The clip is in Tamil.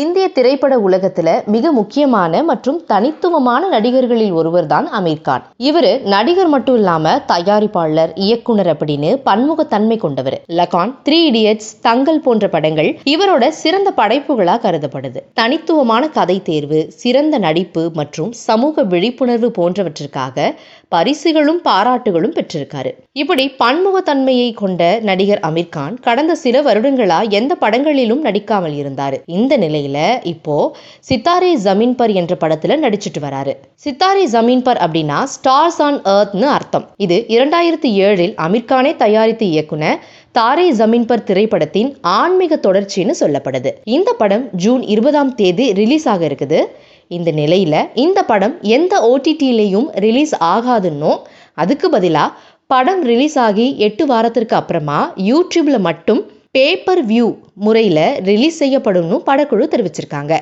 இந்திய திரைப்பட உலகத்துல மிக முக்கியமான மற்றும் தனித்துவமான நடிகர்களில் ஒருவர் தான் அமீர் கான். இவரு நடிகர் மட்டும் இல்லாம தயாரிப்பாளர் இயக்குனர் அப்படின்னு பன்முகத்தன்மை கொண்டவர். லகான் த்ரீ இடியட்ஸ் தங்கல் போன்ற படங்கள் இவரோட சிறந்த படைப்புகளா கருதப்படுது. தனித்துவமான கதை தேர்வு சிறந்த நடிப்பு மற்றும் சமூக விழிப்புணர்வு போன்றவற்றிற்காக பரிசுகளும் பாராட்டுகளும் பெற்றிருக்காரு. இப்படி பன்முகத்தன்மையை கொண்ட நடிகர் அமீர் கான் கடந்த சில வருடங்களா எந்த படங்களிலும் நடிக்காமல் இருந்தார். இந்த நிலை நிலையில இப்போ சித்தாரே ஜமீன் பர் என்ற படத்துல நடிச்சிட்டு வராரு. சித்தாரே ஜமீன் பர் அப்படின்னா ஸ்டார்ஸ் ஆன் எர்த்னு அர்த்தம். இது இரண்டாயிரத்தி ஏழில் அமீர்கானே தயாரித்து இயக்குன தாரே ஜமீன் பர் திரைப்படத்தின் ஆன்மீக தொடர்ச்சின்னு சொல்லப்படுது. இந்த படம் ஜூன் இருபதாம் தேதி ரிலீஸ் ஆக இருக்குது. இந்த நிலையில இந்த படம் எந்த ஓடிடிலையும் ரிலீஸ் ஆகாதுன்னும் அதுக்கு பதிலா படம் ரிலீஸ் ஆகி எட்டு வாரத்திற்கு அப்புறமா யூடியூப்ல மட்டும் பேப்பர் வியூ முறையில் ரிலீஸ் செய்யப்படும்னு படக்குழு தெரிவிச்சிருக்காங்க.